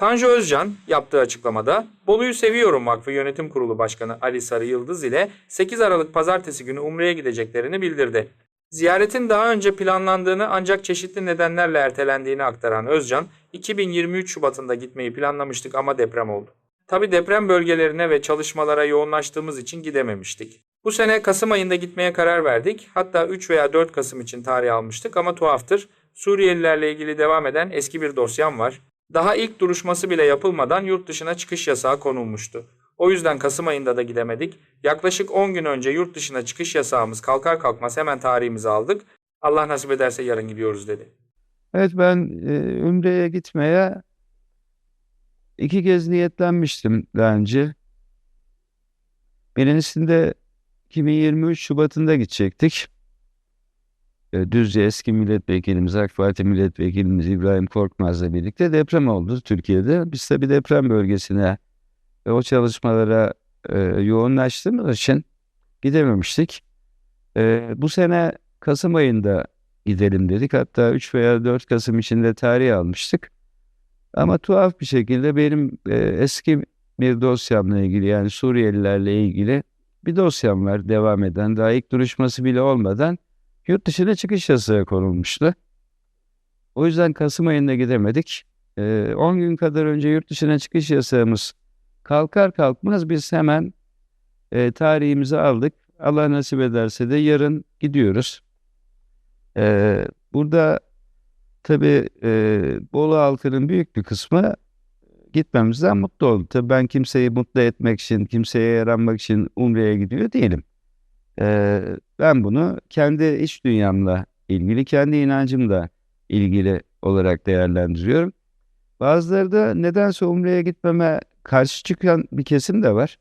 Tanju Özcan yaptığı açıklamada Bolu'yu seviyorum Vakfı Yönetim Kurulu Başkanı Ali Sarı Yıldız ile 8 Aralık Pazartesi günü Umre'ye gideceklerini bildirdi. Ziyaretin daha önce planlandığını ancak çeşitli nedenlerle ertelendiğini aktaran Özcan, 2023 Şubat'ında gitmeyi planlamıştık ama deprem oldu. Tabi deprem bölgelerine ve çalışmalara yoğunlaştığımız için gidememiştik. Bu sene Kasım ayında gitmeye karar verdik. Hatta 3 veya 4 Kasım için tarih almıştık ama tuhaftır. Suriyelilerle ilgili devam eden eski bir dosyam var. Daha ilk duruşması bile yapılmadan yurt dışına çıkış yasağı konulmuştu. O yüzden Kasım ayında da gidemedik. Yaklaşık 10 gün önce yurt dışına çıkış yasağımız kalkar kalkmaz hemen tarihimizi aldık. Allah nasip ederse yarın gidiyoruz dedi. Evet ben e, Ümre'ye gitmeye iki kez niyetlenmiştim daha önce. Birincisinde 2023 Şubat'ında gidecektik. E, Düzce eski milletvekilimiz, AK Parti milletvekilimiz İbrahim Korkmaz'la birlikte deprem oldu Türkiye'de. Biz de bir deprem bölgesine ve o çalışmalara e, yoğunlaştığımız için gidememiştik. E, bu sene Kasım ayında gidelim dedik. Hatta 3 veya 4 Kasım içinde tarih almıştık. Ama tuhaf bir şekilde benim e, eski bir dosyamla ilgili yani Suriyelilerle ilgili bir dosyam var devam eden. Daha ilk duruşması bile olmadan yurt dışına çıkış yasağı konulmuştu. O yüzden Kasım ayında gidemedik. E, 10 gün kadar önce yurt dışına çıkış yasağımız kalkar kalkmaz biz hemen e, tarihimizi aldık. Allah nasip ederse de yarın gidiyoruz. Ee, burada tabii e, Bolu halkının büyük bir kısmı gitmemizden mutlu oldu. Tabii ben kimseyi mutlu etmek için, kimseye yaranmak için Umre'ye gidiyor değilim. Ee, ben bunu kendi iç dünyamla ilgili, kendi inancımla ilgili olarak değerlendiriyorum. Bazıları da nedense Umre'ye gitmeme karşı çıkan bir kesim de var.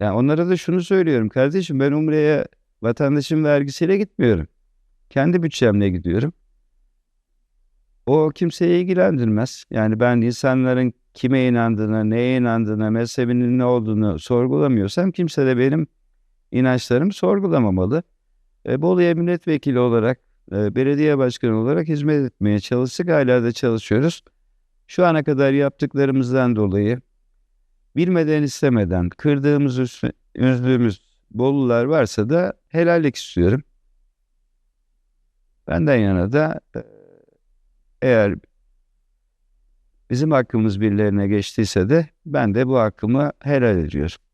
Yani onlara da şunu söylüyorum. Kardeşim ben Umre'ye vatandaşın vergisiyle gitmiyorum. Kendi bütçemle gidiyorum. O kimseyi ilgilendirmez. Yani ben insanların kime inandığına, neye inandığına, mezhebinin ne olduğunu sorgulamıyorsam kimse de benim inançlarımı sorgulamamalı. E, Bolu'ya milletvekili olarak, e, belediye başkanı olarak hizmet etmeye çalıştık. Hala da çalışıyoruz. Şu ana kadar yaptıklarımızdan dolayı bilmeden istemeden kırdığımız, üzdüğümüz Bolular varsa da helallik istiyorum. Benden yana da e, eğer bizim hakkımız birilerine geçtiyse de ben de bu hakkımı helal ediyorum.